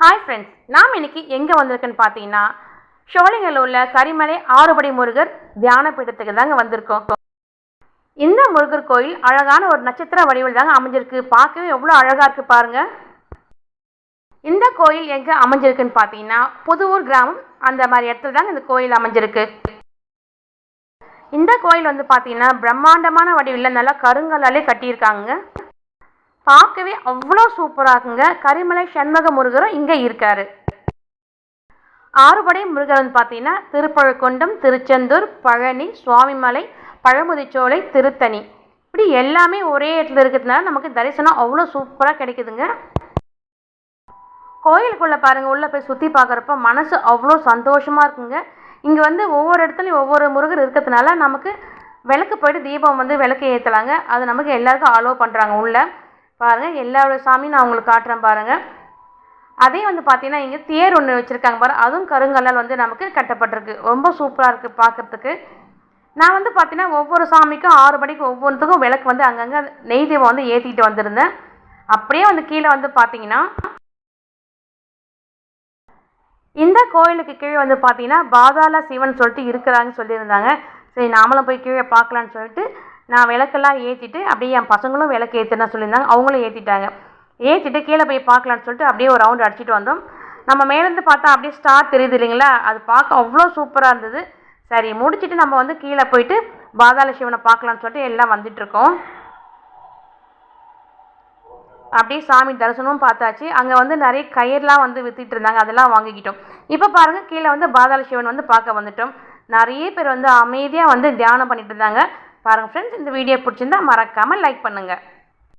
Hi friends நாம் இன்னைக்கு எங்கே வந்திருக்குன்னு பார்த்தீங்கன்னா ஷோலிங்கில் உள்ள கரிமலை ஆறுபடை முருகர் தியான பீடத்துக்கு தாங்க வந்திருக்கோம். இந்த முருகர் கோயில் அழகான ஒரு நட்சத்திர வடிவில் தாங்க அமைஞ்சிருக்கு. பார்க்கவே எவ்வளோ அழகாக இருக்குது பாருங்கள் இந்த கோயில் எங்கே அமைஞ்சிருக்குன்னு பார்த்தீங்கன்னா புதுவூர் கிராமம் அந்த மாதிரி இடத்துல தாங்க இந்த கோயில் அமைஞ்சிருக்கு. இந்த கோயில் வந்து பார்த்தீங்கன்னா பிரம்மாண்டமான வடிவில் நல்லா கருங்கல்லாலே கட்டியிருக்காங்க. பார்க்கவே அவ்வளோ சூப்பராக இருக்குங்க. கரிமலை சண்முக முருகரும் இங்கே இருக்காரு. ஆறுபடை முருகர் வந்து பார்த்தீங்கன்னா திருப்பழக்கொண்டம் திருச்செந்தூர் பழனி சுவாமிமலை பழமுதிச்சோலை திருத்தணி. இப்படி எல்லாமே ஒரே இடத்துல இருக்கிறதுனால நமக்கு தரிசனம் அவ்வளோ சூப்பராக கிடைக்குதுங்க. கோயிலுக்குள்ளே பாருங்கள் உள்ளே போய் சுற்றி பார்க்குறப்ப மனசு அவ்வளோ சந்தோஷமாக இருக்குங்க. இங்கே வந்து ஒவ்வொரு இடத்துலையும் ஒவ்வொரு முருகர் இருக்கிறதுனால நமக்கு விளக்கு போயிட்டு தீபம் வந்து விளக்கு ஏற்றலாங்க அது நமக்கு எல்லாருக்கும் அலோவ் பண்ணுறாங்க உள்ளே. பாருங்கள் எல்லாரோட சாமியும் நான் உங்களுக்கு காட்டுறேன் பாருங்கள் அதே வந்து பார்த்தீங்கன்னா இங்கே தேர் ஒன்று வச்சுருக்காங்க பாரு அதுவும் கருங்கல்லால் வந்து நமக்கு கட்டப்பட்டிருக்கு. ரொம்ப சூப்பராக இருக்குது பார்க்குறதுக்கு நான் வந்து பார்த்தீங்கன்னா ஒவ்வொரு சாமிக்கும் ஆறு மணிக்கு ஒவ்வொன்றுத்துக்கும் விளக்கு வந்து அங்கங்கே நெய் தீபம் வந்து ஏற்றிக்கிட்டு வந்திருந்தேன். அப்படியே வந்து கீழே வந்து பார்த்தீங்கன்னா இந்த கோயிலுக்கு கீழே வந்து பார்த்தீங்கன்னா பாதாள சிவன் சொல்லிட்டு இருக்கிறாங்கன்னு சொல்லியிருந்தாங்க. சரி நாமளும் போய் கீழே பார்க்கலான்னு சொல்லிட்டு நான் விளக்கெல்லாம் ஏற்றிட்டு அப்படியே என் பசங்களும் விளக்கு ஏற்றுனா சொல்லியிருந்தாங்க. அவங்களும் ஏற்றிட்டாங்க ஏற்றிட்டு கீழே போய் பார்க்கலான்னு சொல்லிட்டு அப்படியே ஒரு ரவுண்ட் அடிச்சிட்டு வந்தோம். நம்ம மேலேருந்து பார்த்தா அப்படியே ஸ்டார் தெரியுது இல்லைங்களா? அது பார்க்க அவ்வளோ சூப்பராக இருந்தது. சரி முடிச்சுட்டு நம்ம வந்து கீழே போயிட்டு பாதாள சிவனை பார்க்கலான்னு சொல்லிட்டு எல்லாம் வந்துட்டுருக்கோம் அப்படியே சாமி தரிசனமும் பார்த்தாச்சு. அங்கே வந்து நிறைய கயிறுலாம் வந்து விற்றுட்டு இருந்தாங்க. அதெல்லாம் வாங்கிக்கிட்டோம். இப்போ பாருங்கள் கீழே வந்து பாதாள சிவன் வந்து பார்க்க வந்துட்டோம். நிறைய பேர் வந்து அமைதியாக வந்து தியானம் பண்ணிட்டு இருந்தாங்க. பாருங்கள் ஃப்ரெண்ட்ஸ் இந்த வீடியோ பிடிச்சிருந்தா மறக்காமல் லைக் பண்ணுங்கள்